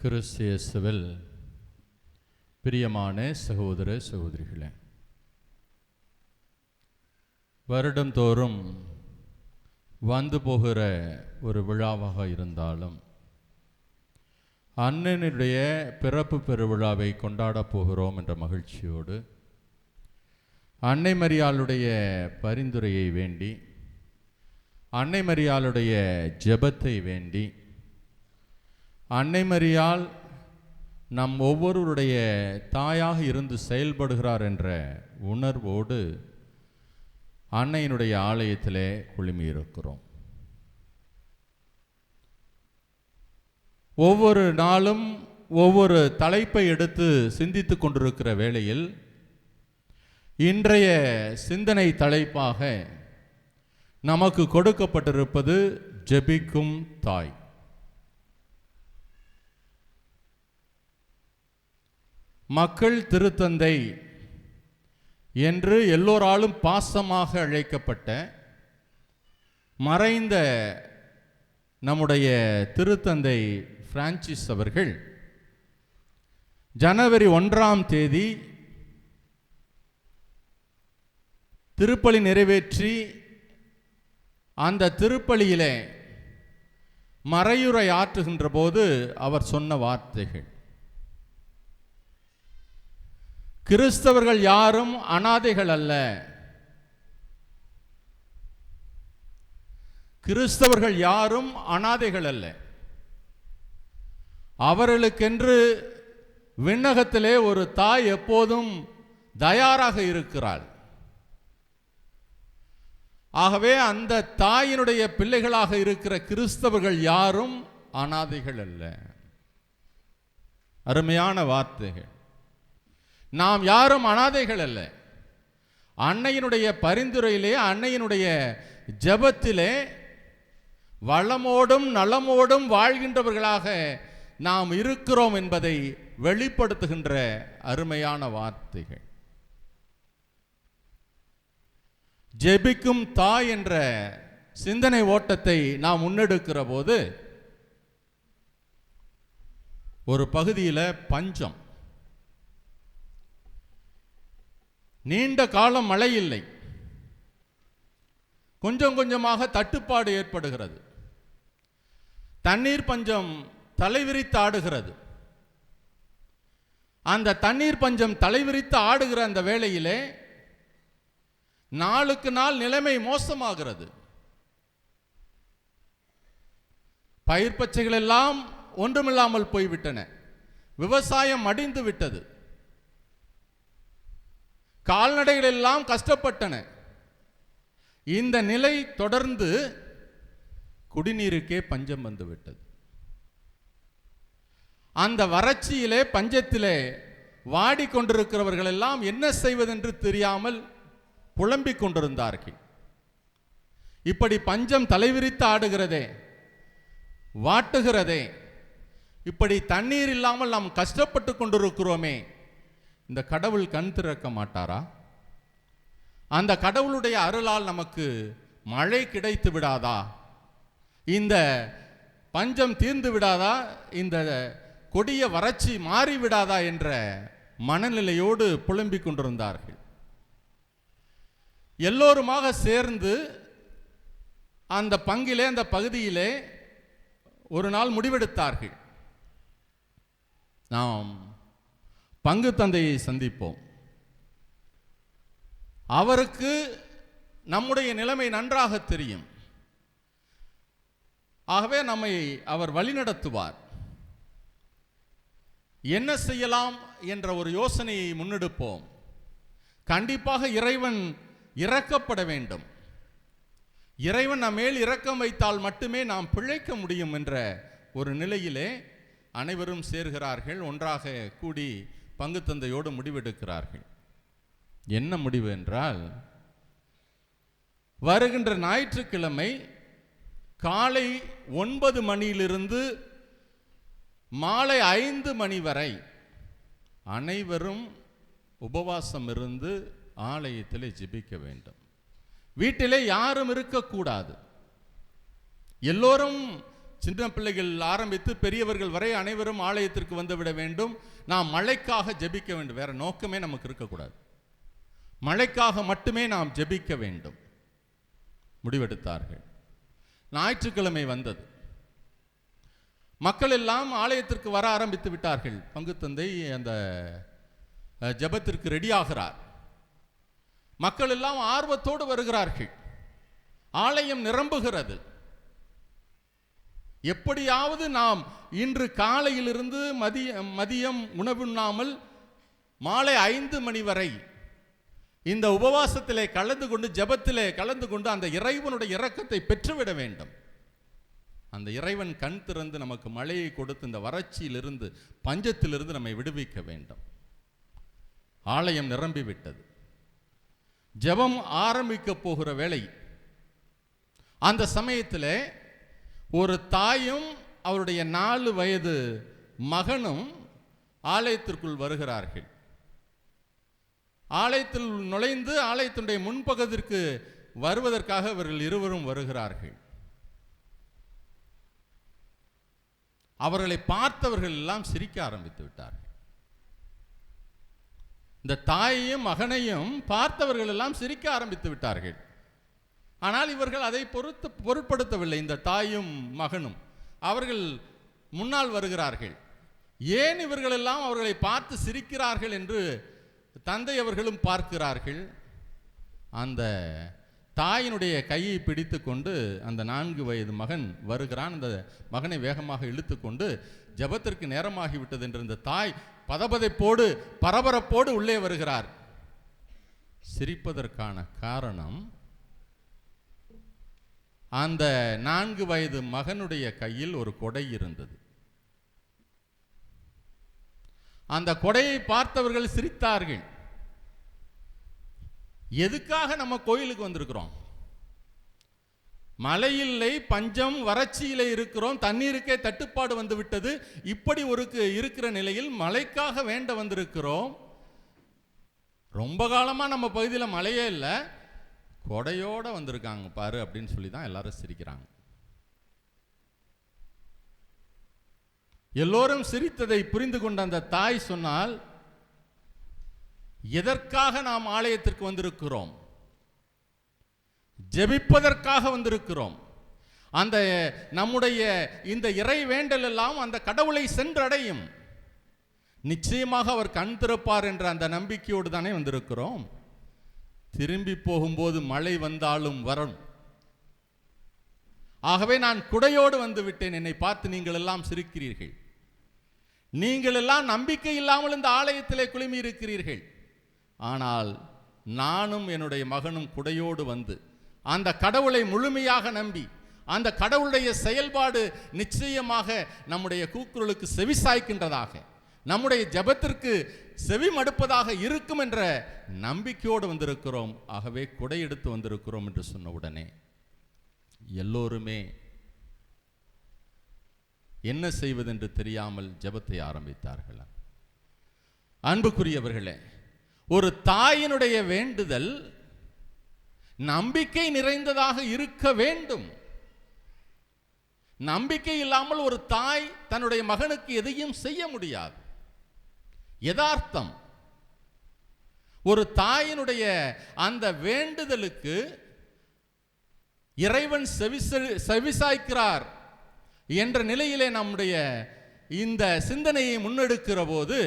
கிறிஸ்தியசுவில் பிரியமான சகோதர சகோதரிகளே வருடந்தோறும் வந்து போகிற ஒரு விழாவாக இருந்தாலும் அண்ணனுடைய பிறப்பு பெருவிழாவை கொண்டாடப் போகிறோம் என்ற மகிழ்ச்சியோடு அன்னை மரியாளுடைய பரிந்துரையை வேண்டி அன்னை மரியாளுடைய ஜெபத்தை வேண்டி அன்னை மரியால் நம் ஒவ்வொருவருடைய தாயாக இருந்து செயல்படுகிறார் என்ற உணர்வோடு அன்னையினுடைய ஆலயத்திலே குழுமியிருக்கிறோம். ஒவ்வொரு நாளும் ஒவ்வொரு தலைப்பை எடுத்து சிந்தித்து கொண்டிருக்கிற வேளையில் இன்றைய சிந்தனை தலைப்பாக நமக்கு கொடுக்கப்பட்டிருப்பது ஜெபிக்கும் தாய். மக்கள் திருத்தந்தை என்று எல்லோராலும் பாசமாக அழைக்கப்பட்ட மறைந்த நம்முடைய திருத்தந்தை பிரான்சிஸ் அவர்கள் ஜனவரி ஒன்றாம் தேதி திருப்பலி நிறைவேற்றி அந்த திருப்பலியிலே மறையுரை ஆற்றுகின்ற போது அவர் சொன்ன வார்த்தைகள். கிறிஸ்தவர்கள் யாரும் அனாதைகள் அல்ல. கிறிஸ்தவர்கள் யாரும் அனாதைகள் அல்ல. அவர்களுக்கென்று விண்ணகத்திலே ஒரு தாய் எப்போதும் தயாராக இருக்கிறாள். ஆகவே அந்த தாயினுடைய பிள்ளைகளாக இருக்கிற கிறிஸ்தவர்கள் யாரும் அனாதைகள் அல்ல. அருமையான வார்த்தைகள். நாம் யாரும் அனாதைகள் அல்ல. அன்னையினுடைய பரிந்துரையிலே அன்னையினுடைய ஜபத்திலே வளமோடும் நலமோடும் வாழ்கின்றவர்களாக நாம் இருக்கிறோம் என்பதை வெளிப்படுத்துகின்ற அருமையான வார்த்தைகள். ஜெபிக்கும் தாய் என்ற சிந்தனை ஓட்டத்தை நாம் முன்னெடுக்கிற போது ஒரு பகுதியில் பஞ்சம். நீண்ட காலம் மழை இல்லை. கொஞ்சம் கொஞ்சமாக தட்டுப்பாடு ஏற்படுகிறது. தண்ணீர் பஞ்சம் தலைவிரித்து ஆடுகிறது. அந்த தண்ணீர் பஞ்சம் தலைவிரித்து ஆடுகிற அந்த வேளையிலே நாளுக்கு நாள் நிலைமை மோசமாகிறது. பயிர் பச்சைகள் எல்லாம் ஒன்றுமில்லாமல் போய்விட்டன. விவசாயம் அடிந்து விட்டது. கால்நடைகள் எல்லாம் கஷ்டப்பட்டன. இந்த நிலை தொடர்ந்து குடிநீருக்கே பஞ்சம் வந்துவிட்டது. அந்த வறட்சியிலே பஞ்சத்திலே வாடிக்கொண்டிருக்கிறவர்கள் எல்லாம் என்ன செய்வதென்று தெரியாமல் புலம்பிக் கொண்டிருந்தார்கள். இப்படி பஞ்சம் தலைவிரித்து ஆடுகிறதே வாட்டுகிறதே இப்படி தண்ணீர் இல்லாமல் நாம் கஷ்டப்பட்டு கொண்டிருக்கிறோமே இந்த கடவுள் கண் திறக்க மாட்டாரா? அந்த கடவுளுடைய அருளால் நமக்கு மழை கிடைத்து விடாதா? இந்த பஞ்சம் தீர்ந்து விடாதா? இந்த கொடிய வறட்சி மாறிவிடாதா என்ற மனநிலையோடு புலம்பிக் கொண்டிருந்தார்கள். எல்லோருமாக சேர்ந்து அந்த பங்கிலே அந்த பகுதியிலே ஒரு நாள் முடிவெடுத்தார்கள். நாம் பங்கு தந்தையை சந்திப்போம். அவருக்கு நம்முடைய நிலைமை நன்றாக தெரியும். ஆகவே நம்மை அவர் வழிநடத்துவார். என்ன செய்யலாம் என்ற ஒரு யோசனையை முன்னெடுப்போம். கண்டிப்பாக இறைவன் இறக்கப்பட வேண்டும். இறைவன் நம்ம மேல் இரக்கம் வைத்தால் மட்டுமே நாம் பிழைக்க முடியும் என்ற ஒரு நிலையிலே அனைவரும் சேர்கிறார்கள். ஒன்றாக கூடி பங்கு தந்தையோடு முடிவெடுக்கிறார்கள். என்ன முடிவு என்றால் வருகின்ற ஞாயிற்றுக்கிழமை காலை ஒன்பது மணியிலிருந்து மாலை ஐந்து மணி வரை அனைவரும் உபவாசம் இருந்து ஆலயத்தில் ஜெபிக்க வேண்டும். வீட்டிலே யாரும் இருக்கக்கூடாது. எல்லோரும் சின்ன பிள்ளைகள் ஆரம்பித்து பெரியவர்கள் வரை அனைவரும் ஆலயத்திற்கு வந்துவிட வேண்டும். நாம் மழைக்காக ஜெபிக்க வேண்டும். வேற நோக்கமே நமக்கு இருக்கக்கூடாது. மழைக்காக மட்டுமே நாம் ஜெபிக்க வேண்டும். முடிவெடுத்தார்கள். ஞாயிற்றுக்கிழமை வந்தது. மக்கள் எல்லாம் ஆலயத்திற்கு வர ஆரம்பித்து விட்டார்கள். பங்கு தந்தை அந்த ஜபத்திற்கு ஜெபத்திற்கு ரெடியாகிறார். மக்கள் எல்லாம் ஆர்வத்தோடு வருகிறார்கள். ஆலயம் நிரம்புகிறது. எப்படியாவது நாம் இன்று காலையிலிருந்து மதிய மதியம் உணவுண்ணாமல் மாலை ஐந்து மணி வரை இந்த உபவாசத்திலே கலந்து கொண்டு ஜெபத்திலே கலந்து கொண்டு அந்த இறைவனுடைய இரக்கத்தை பெற்றுவிட வேண்டும். அந்த இறைவன் கண் திறந்து நமக்கு மழையை கொடுத்து இந்த வறட்சியிலிருந்து பஞ்சத்திலிருந்து நம்மை விடுவிக்க வேண்டும். ஆலயம் நிரம்பி விட்டது ஜெபம் ஆரம்பிக்க போகிற வேளை அந்த சமயத்தில் ஒரு தாயும் அவருடைய நாலு வயது மகனும் ஆலயத்திற்குள் வருகிறார்கள். ஆலயத்தில் நுழைந்து ஆலயத்தினுடைய முன்பகுதிற்கு வருவதற்காக இவர்கள் இருவரும் வருகிறார்கள். அவர்களை பார்த்தவர்கள் எல்லாம் சிரிக்க ஆரம்பித்து விட்டார்கள். இந்த தாயையும் மகனையும் பார்த்தவர்கள் எல்லாம் சிரிக்க ஆரம்பித்து விட்டார்கள். ஆனால் இவர்கள் அதை பொறுத்து பொருட்படுத்தவில்லை. இந்த தாயும் மகனும் அவர்கள் முன்னால் வருகிறார்கள். ஏன் இவர்களெல்லாம் அவர்களை பார்த்து சிரிக்கிறார்கள் என்று தந்தை அவர்களும் பார்க்கிறார்கள்? அந்த தாயினுடைய கையை பிடித்து கொண்டு அந்த நான்கு வயது மகன் வருகிறான். அந்த மகனை வேகமாக இழுத்து கொண்டு ஜெபத்திற்கு நேரமாகிவிட்டது என்று இந்த தாய் பதபதைப்போடு பரபரப்போடு உள்ளே வருகிறார். சிரிப்பதற்கான காரணம் அந்த நான்கு வயது மகனுடைய கையில் ஒரு கொடை இருந்தது. அந்த கொடையை பார்த்தவர்கள் சிரித்தார்கள். எதுக்காக நம்ம கோயிலுக்கு வந்திருக்கிறோம்? மழையில்லை பஞ்சம் வறட்சியிலே இருக்கிறோம் தண்ணீருக்கே தட்டுப்பாடு வந்து விட்டது. இப்படி ஒரு இருக்கிற நிலையில் மழைக்காக வேண்ட வந்திருக்கிறோம். ரொம்ப காலமாக நம்ம பகுதியில் மழையே இல்லை. கொடையோடு வந்திருக்காங்க பாரு அப்படின்னு சொல்லி தான் எல்லாரும் சிரிக்கிறாங்க. எல்லோரும் சிரித்ததை புரிந்து கொண்ட அந்த தாய் சொன்னால் எதற்காக நாம் ஆலயத்திற்கு வந்திருக்கிறோம்? ஜெபிப்பதற்காக வந்திருக்கிறோம். அந்த நம்முடைய இந்த இறை வேண்டல் எல்லாம் அந்த கடவுளை சென்றடையும். நிச்சயமாக அவர் கண் திறப்பார் என்ற அந்த நம்பிக்கையோடு தானே வந்திருக்கிறோம். திரும்பி போகும்போது மழை வந்தாலும் வரும் ஆகவே நான் குடையோடு வந்து விட்டேன். என்னை பார்த்து நீங்கள் எல்லாம் சிரிக்கிறீர்கள். நீங்கள் எல்லாம் நம்பிக்கை இல்லாமல் இந்த ஆலயத்திலே குழுமி இருக்கிறீர்கள் ஆனால் நானும் என்னுடைய மகனும் குடையோடு வந்து அந்த கடவுளை முழுமையாக நம்பி அந்த கடவுளுடைய செயல்பாடு நிச்சயமாக நம்முடைய கூக்குரலுக்கு செவிசாய்க்கின்றதாக நம்முடைய ஜெபத்திற்கு செவி மடுப்பதாக இருக்கும் என்ற நம்பிக்கையோடு வந்திருக்கிறோம். ஆகவே குடை எடுத்து வந்திருக்கிறோம் என்று சொன்ன உடனே எல்லோருமே என்ன செய்வதென்று தெரியாமல் ஜெபத்தை ஆரம்பித்தார்கள். அன்புக்குரியவர்களே ஒரு தாயினுடைய வேண்டுதல் நம்பிக்கை நிறைந்ததாக இருக்க வேண்டும். நம்பிக்கை இல்லாமல் ஒரு தாய் தன்னுடைய மகனுக்கு எதையும் செய்ய முடியாது. யதார்த்தம். ஒரு தாயினுடைய அந்த வேண்டுதலுக்கு இறைவன் செவிச- செவிசாய்க்கிறார் என்ற நிலையிலே நம்முடைய இந்த சிந்தனையை முன்னெடுக்கிற போது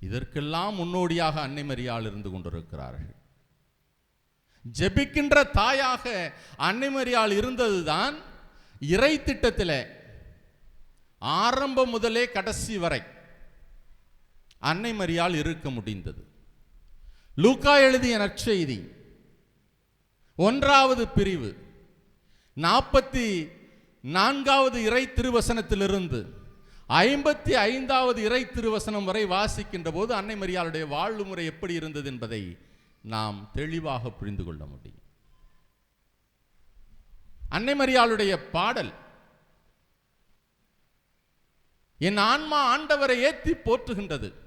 இதற்கெல்லாம் முன்னோடியாக அன்னைமரியால் இருந்து கொண்டிருக்கிறார்கள். ஜெபிக்கின்ற தாயாக அன்னைமரியால் இருந்ததுதான் இறை திட்டத்தில் ஆரம்பம் முதலே கடைசி வரை அன்னை மரியால் இருக்க முடிந்தது. லூக்கா எழுதிய நற்செய்தி. ஒன்றாவது பிரிவு. நாற்பத்தி நான்காவது இறை திருவசனத்திலிருந்து ஐம்பத்தி ஐந்தாவது இறை திருவசனம் வரை வாசிக்கின்ற போது அன்னை மரியாளுடைய வாழ்வு முறை எப்படி இருந்தது என்பதை நாம் தெளிவாக புரிந்து கொள்ள முடியும். அன்னை மரியாளுடைய பாடல். என் ஆன்மா ஆண்டவரை ஏற்றி போற்றுகின்றது.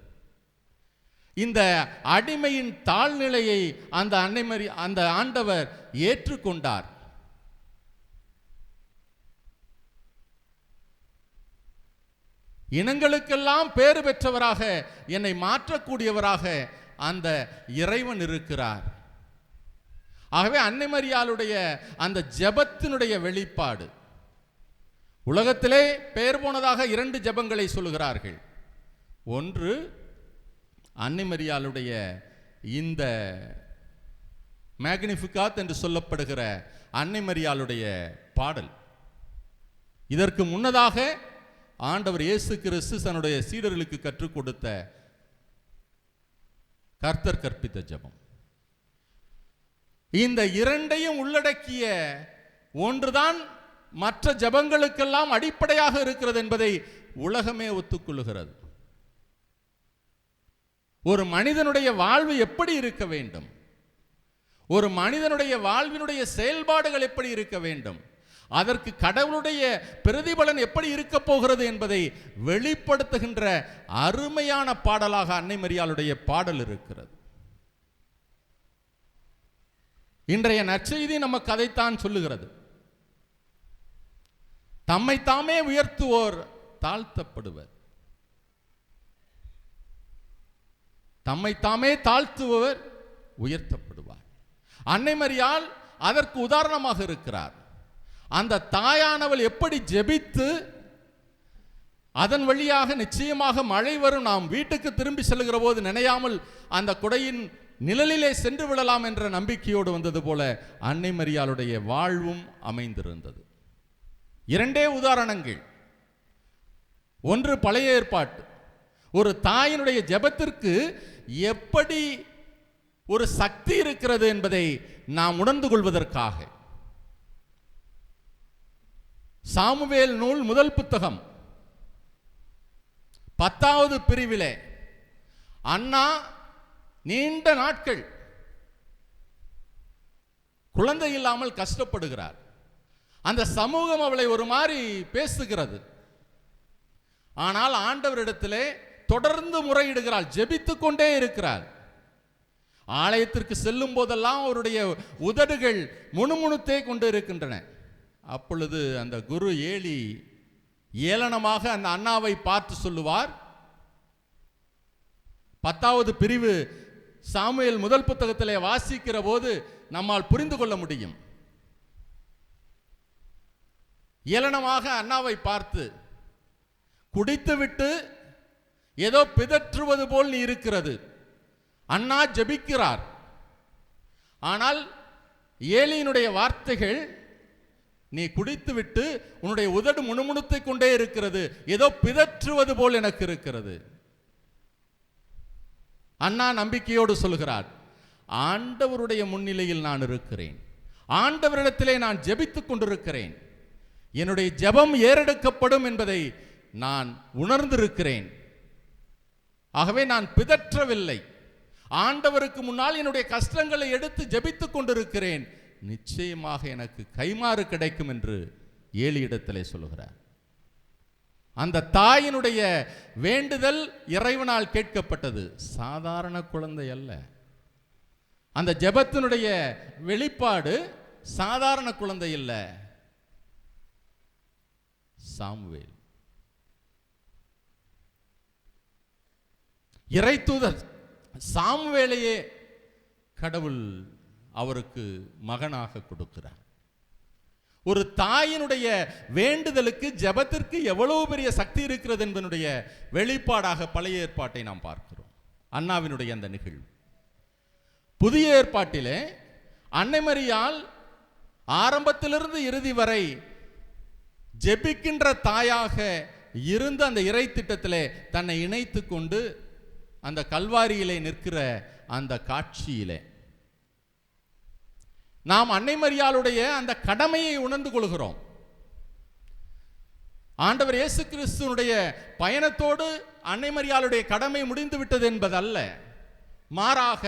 இந்த அடிமையின் தாழ்நிலையை அந்த அன்னைமரி அந்த ஆண்டவர் ஏற்றுக்கொண்டார். இனங்களுக்கெல்லாம் பேறு பெற்றவராக என்னை மாற்றக்கூடியவராக அந்த இறைவன் இருக்கிறார். ஆகவே அன்னைமரியாளுடைய அந்த ஜெபத்தினுடைய வெளிப்பாடு. உலகத்திலே பெயர் போனதாக இரண்டு ஜெபங்களை சொல்லுகிறார்கள். ஒன்று அன்னை மரியாளுடைய இந்த மேக்னிஃபிகாத் என்று சொல்லப்படுகிற அன்னை மரியாளுடைய பாடல். இதற்கு முன்னதாக ஆண்டவர் இயேசு கிறிஸ்து தன்னுடைய சீடர்களுக்கு கற்றுக் கொடுத்த கர்த்தர் கற்பித்த ஜெபம். இந்த இரண்டையும் உள்ளடக்கிய ஒன்றுதான் மற்ற ஜபங்களுக்கெல்லாம் அடிப்படையாக இருக்கிறது என்பதை உலகமே ஒத்துக்கொள்ளுகிறது. ஒரு மனிதனுடைய வாழ்வு எப்படி இருக்க வேண்டும்? ஒரு மனிதனுடைய வாழ்வினுடைய செயல்பாடுகள் எப்படி இருக்க வேண்டும்? அதற்கு கடவுளுடைய பிரதிபலன் எப்படி இருக்க போகிறது என்பதை வெளிப்படுத்துகின்ற அருமையான பாடலாக அன்னை மரியாளுடைய பாடல் இருக்கிறது. இன்றைய நற்செய்தி நமக்கு அதைத்தான் சொல்லுகிறது. தம்மை தாமே உயர்த்துவோர் தாழ்த்தப்படுவர். தம்மை தாமே தாழ்த்துபவர் உயர்த்தப்படுவார். அன்னை மரியாள் அதற்கு உதாரணமாக இருக்கிறார். அந்த தாயானவள் எப்படி ஜெபித்து அதன் வழியாக நிச்சயமாக மழை வரும் நாம் வீட்டுக்கு திரும்பி செல்கிற போது நினையாமல் அந்த குடையின் நிழலிலே சென்று விடலாம் என்ற நம்பிக்கையோடு வந்தது போல அன்னை மரியாளுடைய வாழ்வும் அமைந்திருந்தது. இரண்டே உதாரணங்கள். ஒன்று பழைய ஏற்பாட்டு. ஒரு தாயினுடைய ஜெபத்திற்கு எப்படி ஒரு சக்தி இருக்கிறது என்பதை நாம் உணர்ந்து கொள்வதற்காக. சாமுவேல் நூல் முதல் புத்தகம். பத்தாவது பிரிவிலே அண்ணா நீண்ட நாட்கள் குழந்தை இல்லாமல் கஷ்டப்படுகிறார். அந்த சமூகம் அவளை ஒரு மாதிரி பேசுகிறது. ஆனால் ஆண்டவரிடத்திலே தொடர்ந்து முறையிடுகிறாள் ஜெபித்துக் கொண்டே இருக்கிறார் ஆலயத்திற்கு செல்லும் போதெல்லாம் அவருடைய உதடுகள் முணுமுணுத்தே கொண்டு இருக்கின்றன. அப்பொழுது அந்த குரு ஏலி ஏளனமாக அந்த அண்ணாவை பார்த்து சொல்லுவார் பத்தாவது பிரிவு சாமுவேல் முதல் புத்தகத்திலே வாசிக்கிற போது நம்மால் புரிந்து கொள்ள முடியும். ஏளனமாக அண்ணாவை பார்த்து குடித்துவிட்டு ஏதோ பிதற்றுவது போல் நீ இருக்கிறது. அண்ணா ஜெபிக்கிறார். ஆனால் ஏலியினுடைய வார்த்தைகள் நீ குடித்துவிட்டு உன்னுடைய உதடு முணுமுணுத்துக் கொண்டே இருக்கிறது. ஏதோ பிதற்றுவது போல் எனக்கு இருக்கிறது. அண்ணா நம்பிக்கையோடு சொல்கிறார் ஆண்டவருடைய முன்னிலையில் நான் இருக்கிறேன். ஆண்டவரிடத்திலே நான் ஜெபித்துக் கொண்டிருக்கிறேன். என்னுடைய ஜெபம் ஏறெடுக்கப்படும் என்பதை நான் உணர்ந்திருக்கிறேன். ஆகவே நான் பிதற்றவில்லை. ஆண்டவருக்கு முன்னால் என்னுடைய கஷ்டங்களை எடுத்து ஜபித்து கொண்டிருக்கிறேன். நிச்சயமாக எனக்கு கைமாறு கிடைக்கும் என்று ஏலியிடத்திலே சொல்லுகிறார். அந்த தாயினுடைய வேண்டுதல் இறைவனால் கேட்கப்பட்டது. சாதாரண குழந்தை அல்ல. அந்த ஜெபத்தினுடைய வெளிப்பாடு சாதாரண குழந்தை இல்ல. சாமுவேல். இறைத்தூதர் சாமுவேலையே கடவுள் அவருக்கு மகனாக கொடுக்கிறார். ஒரு தாயினுடைய வேண்டுதலுக்கு ஜெபத்திற்கு எவ்வளவு பெரிய சக்தி இருக்கிறது என்பதனுடைய வெளிப்பாடாக பழைய ஏற்பாட்டை நாம் பார்க்கிறோம். அண்ணாவினுடைய அந்த நிகழ்வு. புதிய ஏற்பாட்டிலே அன்னைமரியால் ஆரம்பத்திலிருந்து இறுதி வரை ஜெபிக்கின்ற தாயாக இருந்த அந்த இறை திட்டத்திலே தன்னை இணைத்து கொண்டு அந்த கல்வாரியிலே நிற்கிற அந்த காட்சியிலே. நாம் அன்னை மரியாளுடைய அந்த கடமையை உணர்ந்து கொள்கிறோம். ஆண்டவர் இயேசு கிறிஸ்துவனுடைய பயணத்தோடு அன்னை மரியாளுடைய கடமை முடிந்து விட்டது என்பதல்ல. மாறாக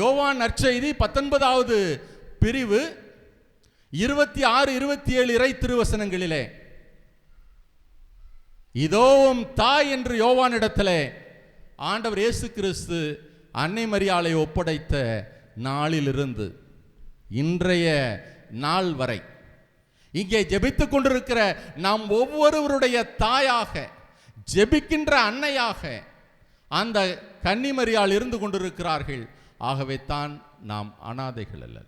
யோவான் நற்செய்தி பத்தொன்பதாவது பிரிவு இருபத்தி ஆறு இருபத்தி ஏழு இறை திருவசனங்களிலே இதோவும் தாய் என்று யோவானிடத்திலே ஆண்டவர் இயேசு கிறிஸ்து அன்னை மரியாளை ஒப்படைத்த நாளிலிருந்து இன்றைய நாள் வரை. இங்கே ஜெபித்து கொண்டிருக்கிற நாம் ஒவ்வொருவருடைய தாயாக ஜெபிக்கின்ற அன்னையாக அந்த கன்னிமரியால் இருந்து கொண்டிருக்கிறார்கள். ஆகவே தான் நாம் அனாதைகள் அல்ல.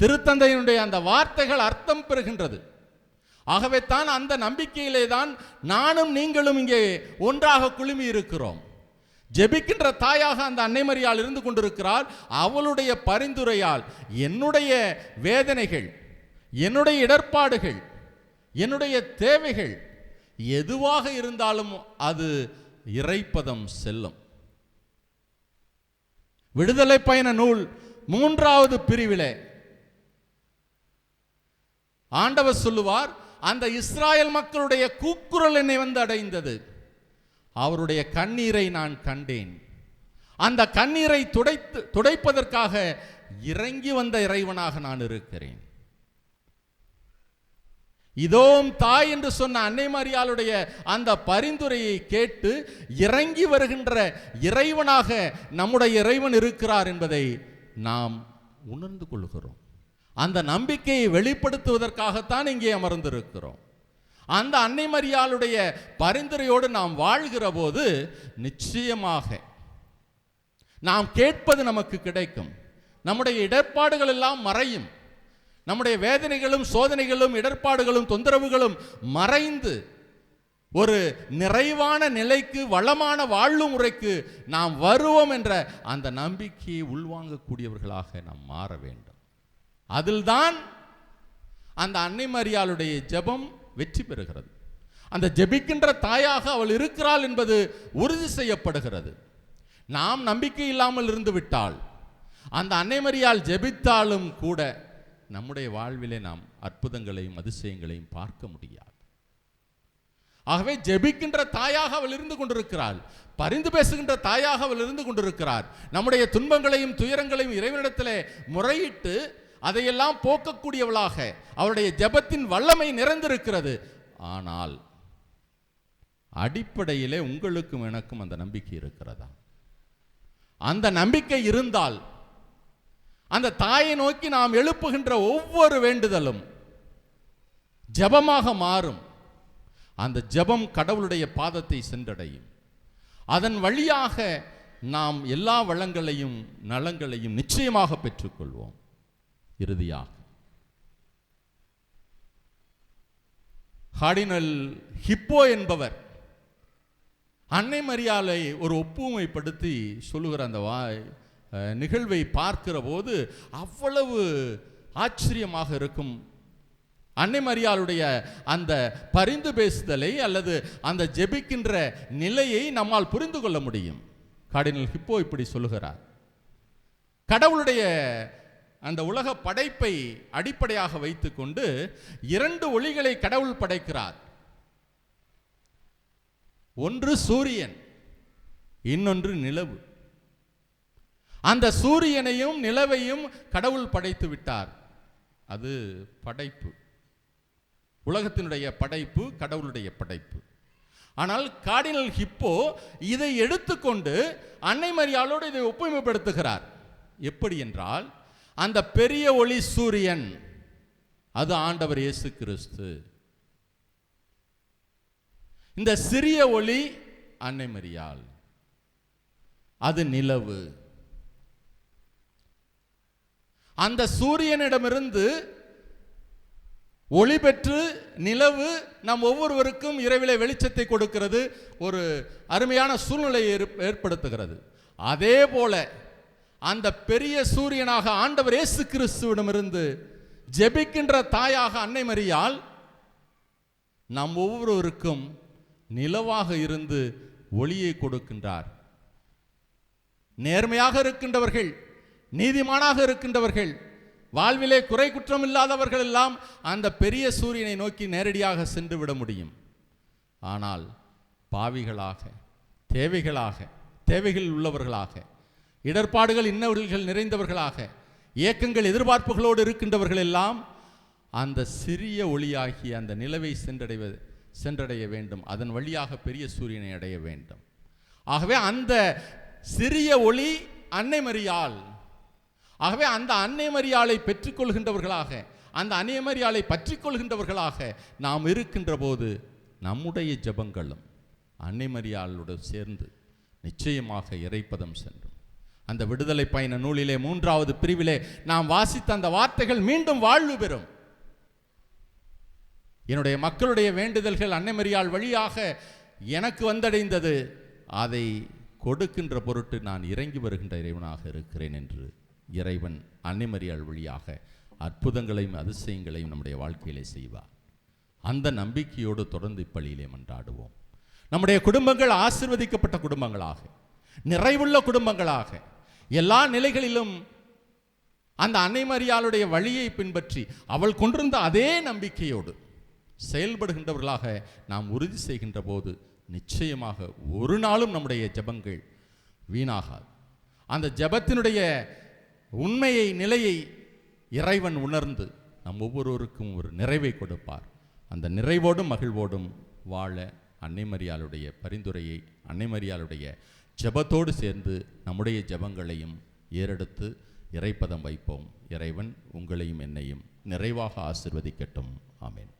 திருத்தந்தையினுடைய அந்த வார்த்தைகள் அர்த்தம் பெறுகின்றது. ஆகவே தான் அந்த நம்பிக்கையிலே தான் நானும் நீங்களும் இங்கே ஒன்றாக குழுமி இருக்கிறோம். ஜெபிக்கின்ற தாயாக அந்த அன்னைமரியால் இருந்து கொண்டிருக்கிறார். அவளுடைய பரிந்துரையால் என்னுடைய வேதனைகள் என்னுடைய இடர்பாடுகள் என்னுடைய தேவைகள் எதுவாக இருந்தாலும் அது இறைப்பதம் செல்லும். விடுதலை பயண நூல் மூன்றாவது பிரிவிலே ஆண்டவர் சொல்லுவார் அந்த இஸ்ராயல் மக்களுடைய கூக்குரல் என்னை வந்து அடைந்தது. அவருடைய கண்ணீரை நான் கண்டேன். அந்த கண்ணீரை துடைத்து துடைப்பதற்காக இறங்கி வந்த இறைவனாக நான் இருக்கிறேன். இதோம் தாய் என்று சொன்ன அன்னை மரியாளுடைய அந்த பரிந்துரையை கேட்டு இறங்கி வருகின்ற இறைவனாக நம்முடைய இறைவன் இருக்கிறார் என்பதை நாம் உணர்ந்து கொள்கிறோம். அந்த நம்பிக்கையை வெளிப்படுத்துவதற்காகத்தான் இங்கே அமர்ந்திருக்கிறோம். அந்த அன்னை மரியாளுடைய பரிந்துரையோடு நாம் வாழ்கிற போது நிச்சயமாக நாம் கேட்பது நமக்கு கிடைக்கும். நம்முடைய இடர்பாடுகள் எல்லாம் மறையும். நம்முடைய வேதனைகளும் சோதனைகளும் இடர்பாடுகளும் தொந்தரவுகளும் மறைந்து ஒரு நிறைவான நிலைக்கு வளமான வாழ்வு முறைக்கு நாம் வருவோம் என்ற அந்த நம்பிக்கையை உள்வாங்கக்கூடியவர்களாக நாம் மாற வேண்டும். அதில்தான் அந்த அன்னை மரியாளுடைய ஜெபம் வெற்றி பெறுகிறது. அந்த ஜெபிக்கின்ற தாயாக அவள் இருக்கிறாள் என்பது உறுதி செய்யப்படுகிறது. நாம் நம்பிக்கை இல்லாமல் இருந்து விட்டால் அந்த அன்னை மரியால் ஜெபித்தாலும் கூட நம்முடைய வாழ்விலே நாம் அற்புதங்களையும் அதிசயங்களையும் பார்க்க முடியாது. ஆகவே ஜெபிக்கின்ற தாயாக அவள் இருந்து கொண்டிருக்கிறாள். பரிந்து பேசுகின்ற தாயாக அவள் இருந்து கொண்டிருக்கிறார். நம்முடைய துன்பங்களையும் துயரங்களையும் இறைவனிடத்தில் முறையிட்டு அதையெல்லாம் போக்கக்கூடியவளாக. அவருடைய ஜெபத்தின் வல்லமை நிறைந்திருக்கிறது. ஆனால் அடிப்படையிலே உங்களுக்கும் எனக்கும் அந்த நம்பிக்கை இருக்கிறதா? அந்த நம்பிக்கை இருந்தால் அந்த தாயை நோக்கி நாம் எழுப்புகின்ற ஒவ்வொரு வேண்டுதலும் ஜெபமாக மாறும். அந்த ஜெபம் கடவுளுடைய பாதத்தை சென்றடையும். அதன் வழியாக நாம் எல்லா வளங்களையும் நலங்களையும் நிச்சயமாக பெற்றுக்கொள்வோம். இறுதியாக கார்டினல் ஹிப்போ என்பவர் அன்னை மரியாலை ஒரு ஒப்புமைப்படுத்தி சொல்லுகிற அந்த வாய் நிகழ்வை பார்க்கிற போது அவ்வளவு ஆச்சரியமாக இருக்கும். அன்னை மரியாளுடைய அந்த பரிந்து பேசுதலை அல்லது அந்த ஜெபிக்கின்ற நிலையை நம்மால் புரிந்து கொள்ள முடியும். கார்டினல் ஹிப்போ இப்படி சொல்லுகிறார். கடவுளுடைய அந்த உலக படைப்பை அடிப்படையாக வைத்துக்கொண்டு இரண்டு ஒளிகளை கடவுள் படைக்கிறார். ஒன்று சூரியன் இன்னொன்று நிலவு. அந்த சூரியனையும் நிலவையும் கடவுள் படைத்து விட்டார். அது படைப்பு. உலகத்தினுடைய படைப்பு கடவுளுடைய படைப்பு. ஆனால் கார்டினல் ஹிப்போ இதை எடுத்துக்கொண்டு அன்னை மரியாளோடு இதை ஒப்புமைப்படுத்துகிறார். எப்படி என்றால் அந்த பெரிய ஒளி சூரியன். அது ஆண்டவர் இயேசு கிறிஸ்து. இந்த சிறிய ஒளி அன்னை மரியாள். அது நிலவு. அந்த சூரியனிடமிருந்து ஒளி பெற்று நிலவு நம் ஒவ்வொருவருக்கும் இரவிலே வெளிச்சத்தை கொடுக்கிறது. ஒரு அருமையான சூழ்நிலையை ஏற்படுத்துகிறது. அதே போல அந்த பெரிய சூரியனாக ஆண்டவர் இயேசு கிறிஸ்துவிடமிருந்து ஜெபிக்கின்ற தாயாக அன்னை மரியால் நம் ஒவ்வொருவருக்கும் நிலவாக இருந்து ஒளியை கொடுக்கின்றார். நேர்மையாக இருக்கின்றவர்கள் நீதிமானாக இருக்கின்றவர்கள் வாழ்விலே குறை குற்றம் இல்லாதவர்கள் எல்லாம் அந்த பெரிய சூரியனை நோக்கி நேரடியாக சென்று விட முடியும். ஆனால் பாவிகளாக தேவைகளாக தேவைகள் உள்ளவர்களாக இடர்பாடுகள் இன்னவர்கள் நிறைந்தவர்களாக ஏக்கங்கள் எதிர்பார்ப்புகளோடு இருக்கின்றவர்கள் எல்லாம் அந்த சிறிய ஒளியாகிய அந்த நிலவை சென்றடைவது சென்றடைய வேண்டும். அதன் வழியாக பெரிய சூரியனை அடைய வேண்டும். ஆகவே அந்த சிறிய ஒளி அன்னை மரியாள் ஆகவே அந்த அன்னை மரியாளை பெற்றுக்கொள்கின்றவர்களாக அந்த அன்னைமரியாளை பற்றி கொள்கின்றவர்களாக நாம் இருக்கின்ற போது நம்முடைய ஜெபங்களும் அன்னைமரியாளோடு சேர்ந்து நிச்சயமாக இறைப்பதம் சென்றும். அந்த விடுதலை பயண நூலிலே மூன்றாவது பிரிவிலே நாம் வாசித்த அந்த வார்த்தைகள் மீண்டும் வாழ்வு பெறும். என்னுடைய மக்களுடைய வேண்டுதல்கள் அன்னைமரியாள் வழியாக எனக்கு வந்தடைந்தது. அதை கொடுக்கின்ற பொருட்டு நான் இறங்கி வருகின்ற இறைவனாக இருக்கிறேன் என்று இறைவன் அன்னைமரியால் வழியாக அற்புதங்களையும் அதிசயங்களையும் நம்முடைய வாழ்க்கையிலே செய்வார். அந்த நம்பிக்கையோடு தொடர்ந்து இப்பள்ளியிலே மன்றாடுவோம். நம்முடைய குடும்பங்கள் ஆசிர்வதிக்கப்பட்ட குடும்பங்களாக நிறைவுள்ள குடும்பங்களாக எல்லா நிலைகளிலும் அந்த அன்னை மரியாளுடைய வழியை பின்பற்றி அவள் கொண்டிருந்த அதே நம்பிக்கையோடு செயல்படுகின்றவர்களாக நாம் உறுதி செய்கின்ற போது நிச்சயமாக ஒரு நாளும் நம்முடைய ஜெபங்கள் வீணாகாது. அந்த ஜெபத்தினுடைய உண்மையை நிலையை இறைவன் உணர்ந்து நம் ஒவ்வொருவருக்கும் ஒரு நிறைவை கொடுப்பார். அந்த நிறைவோடும் மகிழ்வோடும் வாழ அன்னைமரியாளுடைய பரிந்துரையை அன்னைமரியாளுடைய ஜெபத்தோடு சேர்ந்து நம்முடைய ஜெபங்களையும் ஏறெடுத்து இறைப்பதம் வைப்போம். இறைவன் உங்களையும் என்னையும் நிறைவாக ஆசிர்வதிக்கட்டும். ஆமேன்.